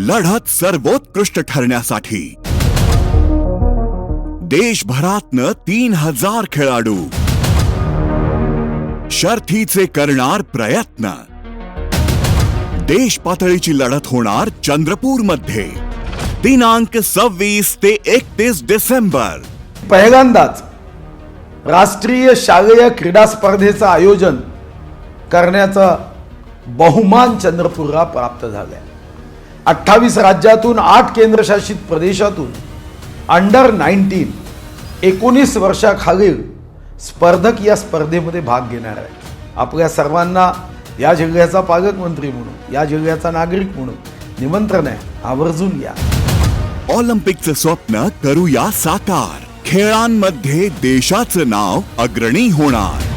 लढत सर्वोत्कृष्ट ठरण्यासाठी. देशभरातनं तीन हजार खेळाडू. शर्थीचे करणार प्रयत्न. देश पातळीची लढत होणार चंद्रपूरमध्ये दिनांक सव्वीस ते एकतीस डिसेंबर. पहिल्यांदाच राष्ट्रीय शालेय क्रीडा स्पर्धेचं आयोजन करण्याचा बहुमान चंद्रपूरला प्राप्त झालं आहे अठ्ठावीस राज्यातून आठ केंद्रशासित प्रदेशातून अंडर नाईन्टीन एकोणीस वर्षाखालील स्पर्धक या स्पर्धेमध्ये भाग घेणार आहे आपल्या सर्वांना या जिल्ह्याचा पालकमंत्री म्हणून या जिल्ह्याचा नागरिक म्हणून निमंत्रण आहे. आवर्जून या. ऑलिम्पिकचं स्वप्न करूया साकार. खेळांमध्ये देशाचं नाव अग्रणी होणार.